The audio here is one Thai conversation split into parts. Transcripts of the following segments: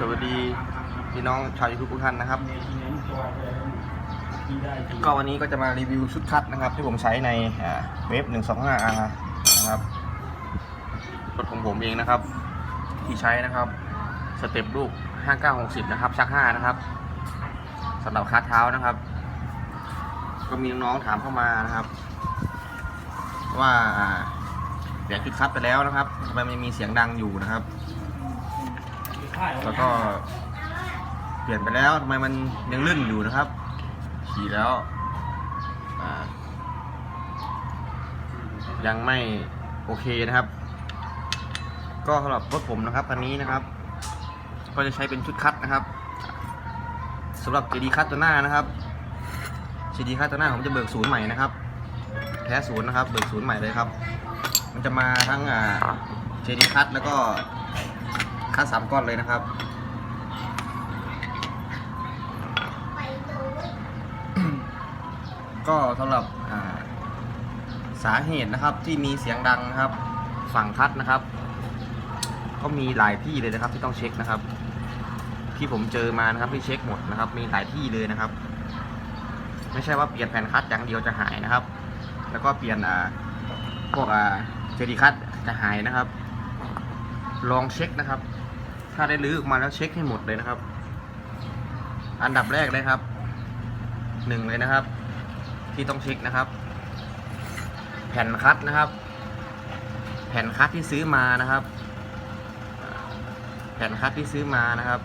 สวัสดีพี่น้องชาวยูทูบทุกท่านนะครับ ก็วันนี้ก็จะมารีวิวชุดคัดนะครับ ที่ผมใช้ในเว็บ 125 R นะครับรถของผมเองนะครับ ที่ใช้นะครับสเต็ปลูก 5960 นะครับ ชัก 5 นะครับสำหรับคัดเท้านะครับ ก็มีน้องๆถามเข้ามานะครับ ว่าอ่าเปลี่ยนชุดคัดไปแล้วนะครับทำไมมันมีเสียงดังอยู่นะครับ แล้วก็เปลี่ยนไปแล้วทำไมมันยังลื่นอยู่นะครับ ขี่แล้วยังไม่โอเคนะครับ ก็สำหรับรถผมนะครับคันนี้นะครับ ก็จะใช้เป็นชุดคัดนะครับสำหรับ JD คัดตัวหน้านะครับ JD คัดตัวหน้าผมจะเบิกศูนย์ใหม่นะครับแท้ศูนย์นะครับ เบิกศูนย์ใหม่เลยครับ มันจะมาทั้งอ่า JD คัดแล้วก็ คัดสามก้อนเลยนะครับ ก็สำหรับสาเหตุนะครับที่มีเสียงดังนะครับ ฝั่งคัดนะครับ ก็มีหลายที่เลยนะครับที่ต้องเช็คนะครับ ที่ผมเจอมานะครับที่เช็คหมดนะครับ มีหลายที่เลยนะครับ ไม่ใช่ว่าเปลี่ยนแผ่นคัดอย่างเดียวจะหายนะครับ แล้วก็เปลี่ยนอ่าพวกอ่าเจดีคัดจะหายนะครับ ลองเช็คนะครับ ถ้าได้ลื้อออกมาแล้วเช็คให้หมดเลยนะครับ อันดับแรกเลยครับหนึ่งเลยนะครับ ที่ต้องเช็คนะครับ แผ่นคัดนะครับ แผ่นคัดที่ซื้อมานะครับ แผ่นคัดที่ซื้อมานะครับ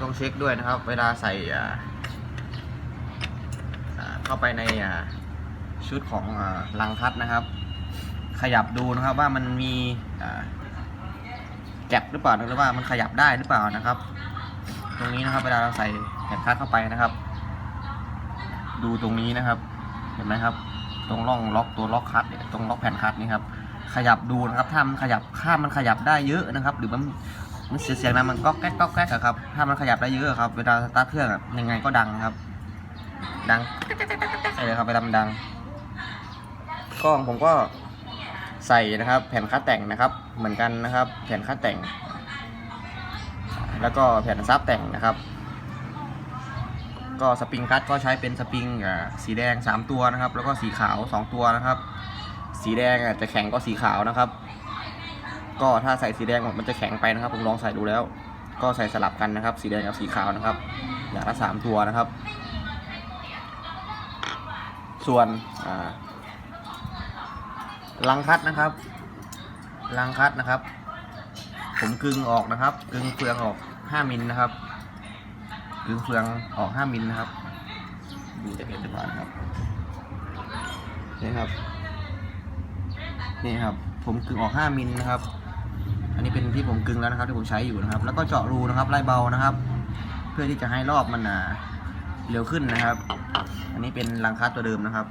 ต้องเช็คด้วยนะครับ เวลาใส่อ่าเข้าไปในอ่าชุดของอ่าลังคัดนะครับ ขยับดูนะครับว่ามันมีอ่า แก็บหรือเปล่าหรือว่ามันขยับได้หรือเปล่านะครับ ตรงนี้นะครับเวลาเราใส่แผ่นคัดเข้าไปนะครับ ดูตรงนี้นะครับ เห็นไหมครับ ตรงร่องล็อกตัวล็อกคัดตรงล็อกแผ่นคัดนี่ครับขยับดูนะครับถ้ามันขยับข้ามมันขยับได้เยอะนะครับ หรือมันมันเสียเสียงนะมันก็แก๊กก็แก๊กอะครับ ถ้ามันขยับได้เยอะครับ เวลาสตาร์ทเครื่องยังไงก็ดังครับ ดังใช่เลยครับเวลามันดังกล้องผมก็ใส่นะครับ แผ่นคัดแต่งนะครับ เหมือนกันนะครับ แผ่นคัดแต่ง แล้วก็แผ่นซับแต่งนะครับ ก็สปริงคัดก็ใช้เป็นสปริงอ่าสีแดง 3 ตัวนะครับ แล้วก็สีขาว 2 ตัวนะครับ สีแดงอะจะแข็งก็สีขาวนะครับ ก็ถ้าใส่สีแดงมันจะแข็งไปนะครับ ผมลองใส่ดูแล้ว ก็ใส่สลับกันนะครับ สีแดงกับสีขาวนะครับอย่างละ 3 ตัวนะครับ ส่วนลังคัดนะครับ ลังคัดนะครับ ผมกึงออกนะครับ กึงเฟืองออก5มิลนะครับ กึงเฟืองออก5มิลนะครับ ดูจะเห็นหรือเปล่านะครับ นี่ครับ นี่ครับ ผมกึงออก5มิลนะครับ อันนี้เป็นที่ผมกึงแล้วนะครับที่ผมใช้อยู่นะครับ แล้วก็เจาะรูนะครับไล่เบานะครับ เพื่อที่จะให้รอบมันอ่าเร็วขึ้นนะครับ อันนี้เป็นลังคัดตัวเดิมนะครับ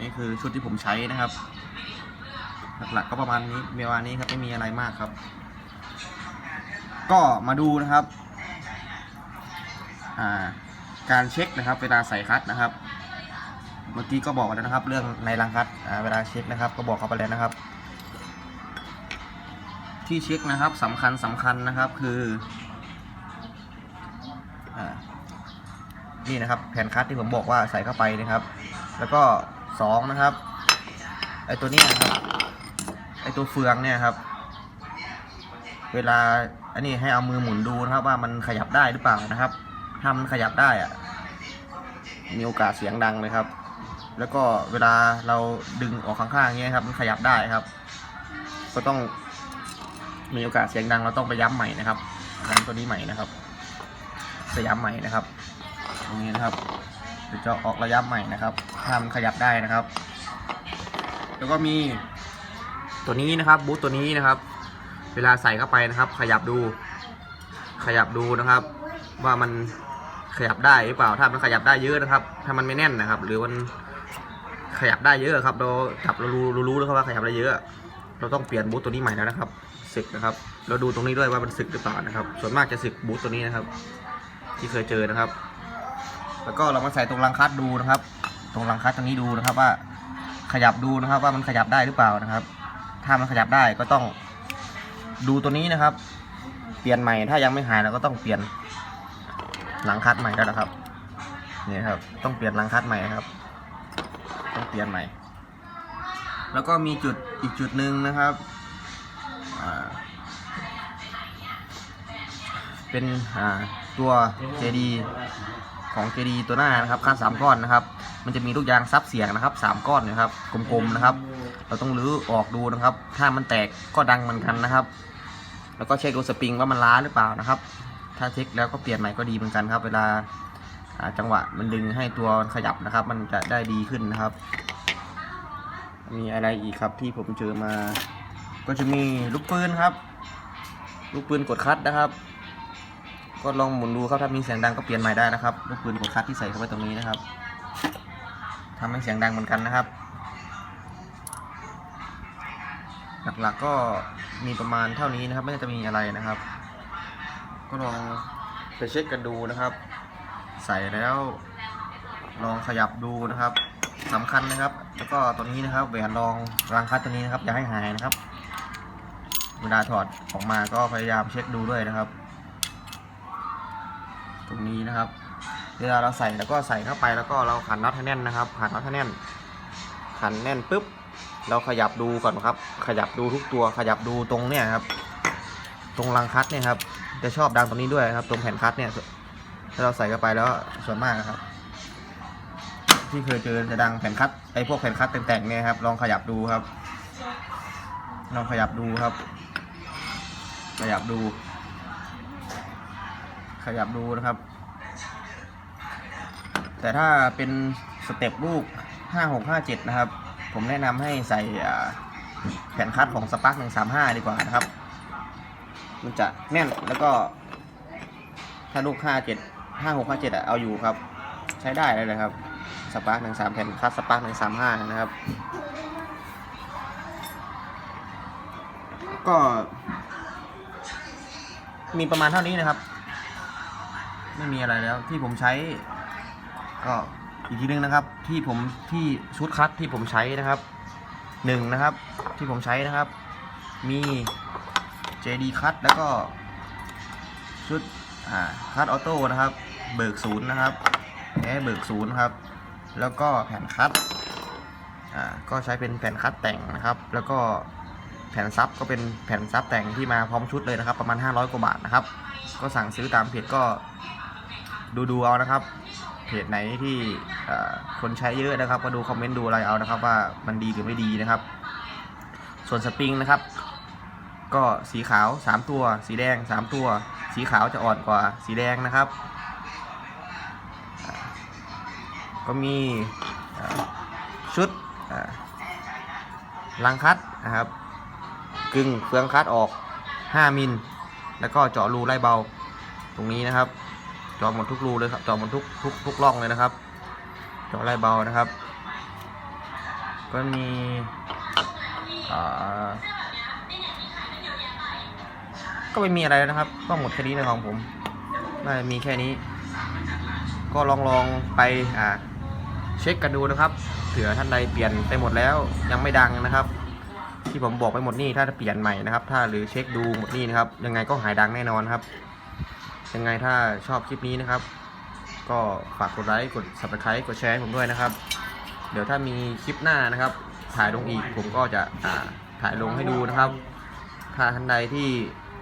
นี่คือชุดที่ผมใช้นะครับ หลักๆก็ประมาณนี้เมวานี้ครับไม่มีอะไรมากครับ ก็มาดูนะครับาการเช็คนะครับ เวลาใส่คัดนะครับ เมื่อกี้ก็บอกแล้วนะครับ เรื่องในรังคัดเวลาเช็คนะครับ ก็บอกเขาไปแล้วนะครับ ที่เช็คนะครับสำคัญสำคัญนะครับคืออนี่นะครับแผ่นคัดที่ผมบอกว่าใส่เข้าไปนะครับ แล้วก็สองนะครับไอตัวนี้ยครับ ไอตัวเฟืองเนี่ยครับ เวลาอันนี้ให้เอามือหมุนดูนะครับว่ามันขยับได้หรือเปล่านะครับ ถ้ามันขยับได้อะมีโอกาสเสียงดังเลยครับ แล้วก็เวลาเราดึงออกข้างๆเงี้ยครับ มันขยับได้ครับ ก็ต้องมีโอกาสเสียงดังเราต้องไปย้ำใหม่นะครับย้ำตัวนี้ใหม่นะครับไปย้ำใหม่นะครับ ตรงนี้นะครับเดี๋ยวจะออกระยะใหม่นะครับถ้ามันขยับได้นะครับ แล้วก็มี ตัวนี้นะครับบูทตัวนี้นะครับ เวลาใส่เข้าไปนะครับ ขยับดู ขยับดูนะครับ ว่ามันขยับได้หรือเปล่าถ้ามันขยับได้เยอะนะครับ ถ้ามันไม่แน่นนะครับ หรือมันขยับได้เยอะครับ เราจับเรารู้รู้แล้วครับว่าขยับได้เยอะ เราต้องเปลี่ยนบูทตัวนี้ใหม่แล้วนะครับสึกนะครับ เราดูตรงนี้ด้วยว่ามันสึกหรือเปล่านะครับ ส่วนมากจะสึกบูทตัวนี้นะครับ ที่เคยเจอนะครับ แล้วก็เรามาใส่ตรงรังคัดดูนะครับ ตรงรังคัดตรงนี้ดูนะครับว่าขยับดูนะครับว่ามันขยับได้หรือเปล่านะครับ ถ้ามันขยับได้ก็ต้องดูตัวนี้นะครับ เปลี่ยนใหม่ถ้ายังไม่หายเราก็ต้องเปลี่ยนหลังคัดใหม่แล้วนะครับนี่ครับ ต้องเปลี่ยนหลังคัดใหม่ครับ ต้องเปลี่ยนใหม่ แล้วก็มีจุดอีกจุดหนึ่งนะครับเป็นตัว JD ของ JD ตัวหน้านะครับคัดสามก้อนนะครับ มันจะมีลูกยางซับเสียงนะครับสามก้อนนะครับกลมๆนะครับ เราต้องรื้อออกดูนะครับ ถ้ามันแตกก็ดังเหมือนกันนะครับ แล้วก็เช็คดูสปริงว่ามันล้าหรือเปล่านะครับ ถ้าเช็คแล้วก็เปลี่ยนใหม่ก็ดีเหมือนกันครับ เวลาจังหวะมันดึงให้ตัวขยับนะครับ มันจะได้ดีขึ้นนะครับ มีอะไรอีกครับที่ผมเจอมา ก็จะมีลูกปืนครับ ลูกปืนกดคัดนะครับ ก็ลองหมุนดูครับถ้ามีเสียงดังก็เปลี่ยนใหม่ได้นะครับลูกปืนกดคัดที่ใส่เข้าไปตรงนี้นะครับทำให้เสียงดังเหมือนกันนะครับ หลักๆก็มีประมาณเท่านี้นะครับ ไม่น่าจะมีอะไรนะครับ ก็ลองไปเช็คกันดูนะครับ ใส่แล้ว ลองขยับดูนะครับสำคัญนะครับ แล้วก็ตัวนี้นะครับแหวนรองรางคัดตัวนี้นะครับอย่าให้หายนะครับ เวลาถอดออกมาก็พยายามเช็คดูด้วยนะครับ รงนี้นะครับ เวลาเราใส่แล้วก็ใส่เข้าไปแล้วก็เราขันน็อตให้แน่นนะครับขันน็อตให้แน่น ขันแน่นปุ๊บ เราขยับดูก่อนครับ ขยับดูทุกตัวขยับดูตรงเนี่ยครับ ตรงรังคัดเนี่ยครับ จะชอบดังตรงนี้ด้วยครับ ตรงแผ่นคัดเนี่ยถ้าเราใส่เข้าไปแล้วส่วนมากนะครับ ที่เคยเจอจะดังแผ่นคัดไอ้พวกแผ่นคัดแต่งๆเนี่ยครับ ลองขยับดูครับลองขยับดูครับ ขยับดู ขยับดูนะครับ แต่ถ้าเป็นสเต็ปลูก 5657 นะครับ ผมแนะนำให้ใส่แผ่นคัดของสปาร์ค135 ดีกว่านะครับ มันจะแน่นแล้วก็ถ้าลูก 57 5657อะเอาอยู่ครับ ใช้ได้เลยนะครับสปาร์ค13แผ่นคัดสปาร์ค135 นะครับ ก็มีประมาณเท่านี้นะครับ ไม่มีอะไรแล้วที่ผมใช้ ก็อีกทีนึงนะครับ ที่ผมที่ชุดคัดที่ผมใช้นะครับหนึ่งนะครับ ที่ผมใช้นะครับ มี JD คัดแล้วก็ชุดคัดออโต้นะครับ เบิกศูนย์นะครับแท้เบิกศูนย์ครับ แล้วก็แผ่นคัดอ่าก็ใช้เป็นแผ่นคัดแต่งนะครับ แล้วก็แผ่นซับก็เป็นแผ่นซับแต่งที่มาพร้อมชุดเลยนะครับ ประมาณ 500 กว่าบาทนะครับ ก็สั่งซื้อตามเพจก็ ดูดูเอานะครับเพจไหนที่คนใช้เยอะนะครับ ก็ดูคอมเมนต์ดูอะไรเอานะครับ ว่ามันดีหรือไม่ดีนะครับ ส่วนสปริงนะครับ ก็สีขาว 3 ตัว สีแดง 3 ตัว สีขาวจะอ่อนกว่าสีแดงนะครับ ก็มีชุดลังคัดนะครับกึ่งเฟืองคัดออก 5 มิล แล้วก็เจาะรูไล่เบาตรงนี้นะครับ จาะหมดทุกรูเลยครับจาะหมดทุกทุกทุกร่องเลยนะครับจาะไล่เบานะครับ ก็มีอ่าก็ไม่มีอะไรนะครับ ก็หมดแค่นี้ในของผมน่าจะมีแค่นี้ ก็ลองลองไปอ่าเช็คกันดูนะครับเผื่อท่านใดเปลี่ยนไปหมดแล้วยังไม่ดังนะครับ ที่ผมบอกไปหมดนี่ถ้าเปลี่ยนใหม่นะครับ ถ้าหรือเช็คดูหมดนี่นะครับ ยังไงก็หายดังแน่นอนครับ ยังไงถ้าชอบคลิปนี้นะครับ ก็ฝากกดไลค์กด subscribe กดแชร์ให้ผมด้วยนะครับ เดี๋ยวถ้ามีคลิปหน้านะครับ ถ่ายลงอีกผมก็จะถ่ายลงให้ดูนะครับ ถ้าท่านใดที่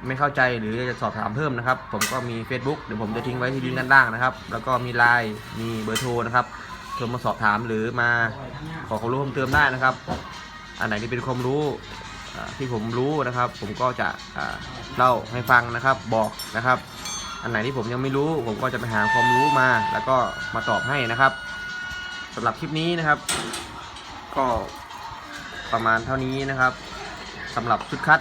ไม่เข้าใจหรือจะสอบถามเพิ่มนะครับ ผมก็มี Facebook เดี๋ยวผมจะทิ้งไว้ที่ลิงก์ด้านล่างนะครับ แล้วก็มี Line มีเบอร์โทรนะครับโทรมาสอบถามหรือมาขอความรู้เพิ่มเติมได้นะครับ อันไหนที่เป็นความรู้ที่ผมรู้นะครับ ผมก็จะเล่าให้ฟังนะครับบอกนะครับ อันไหนที่ผมยังไม่รู้ ผมก็จะไปหาความรู้มา แล้วก็มาตอบให้นะครับสำหรับคลิปนี้นะครับ ก็ประมาณเท่านี้นะครับสำหรับชุดคัด